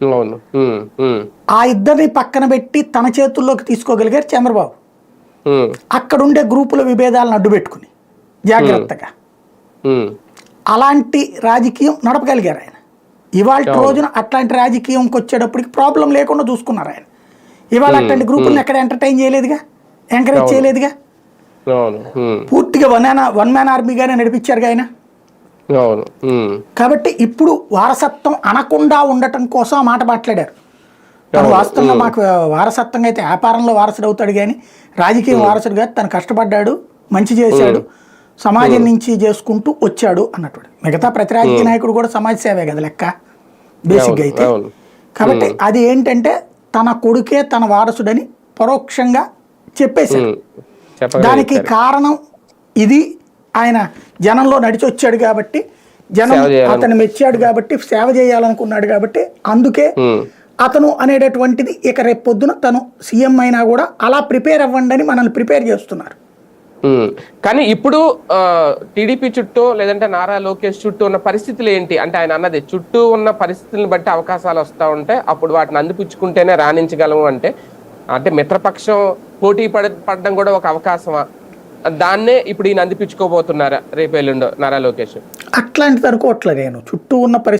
అవును. ఆ ఇద్దరిని పక్కన పెట్టి తన చేతుల్లోకి తీసుకోగలిగారు చంద్రబాబు. అక్కడుండే గ్రూపుల విభేదాలను అడ్డు పెట్టుకుని జాగ్రత్తగా అలాంటి రాజకీయం నడపగలిగారు ఆయన. ఇవాళ రోజున అట్లాంటి రాజకీయంకి వచ్చేటప్పటికి ప్రాబ్లం లేకుండా చూసుకున్నారు ఆయన. ఇవాళ అట్లాంటి గ్రూపులను ఎక్కడ ఎంటర్టైన్ చేయలేదుగా? ఎంకరేజ్ చేయలేదుగా? పూర్తిగా వన్ మ్యాన్ వన్ మ్యాన్ ఆర్మీగానే నడిపించారుగా ఆయన? అవును. కాబట్టి ఇప్పుడు వారసత్వం అనకుండా ఉండటం కోసం ఆ మాట మాట్లాడారు. తను వాస్తవంగా మాకు వారసత్వంగా అయితే వ్యాపారంలో వారసుడు అవుతాడు కానీ రాజకీయ వారసుడు కాదు తను కష్టపడ్డాడు మంచి చేశాడు సమాజం నుంచి చేసుకుంటూ వచ్చాడు అన్నట్టు. మిగతా ప్రతి రాజకీయ నాయకుడు కూడా సమాజ సేవే కదా లెక్క? బేసిక్గా అయితే. కాబట్టి అది ఏంటంటే తన కొడుకే తన వారసుడని పరోక్షంగా చెప్పేశారు చెప్పగలిగారు. దానికి కారణం ఇది ఆయన జనంలో నడిచి వచ్చాడు కాబట్టి జనం అతను మెచ్చాడు కాబట్టి సేవ చేయాలనుకున్నాడు కాబట్టి అందుకే అతను అనేటటువంటిది ఇక రేపు పొద్దున తను సీఎం అయినా కూడా అలా ప్రిపేర్ అవ్వండి అని మనల్ని ప్రిపేర్ చేస్తున్నారు. కానీ ఇప్పుడు టీడీపీ చుట్టూ లేదంటే నారా లోకేష్ చుట్టూ ఉన్న పరిస్థితులు ఏంటి? అంటే ఆయన అన్నది చుట్టూ ఉన్న పరిస్థితులను బట్టి అవకాశాలు వస్తూ ఉంటే అప్పుడు వాటిని అందిపుచ్చుకుంటేనే రాణించగలము అంటే అంటే మిత్రపక్షం పోటీ పడ పడడం కూడా ఒక అవకాశమా? దాన్నే ఇప్పుడు ఈయన అందిపించుకోబోతున్నారా రేపు ఎల్లుండో నారా లోకేష్. అట్లాంటి తరకు నేను. చుట్టూ ఉన్న పరిస్థితి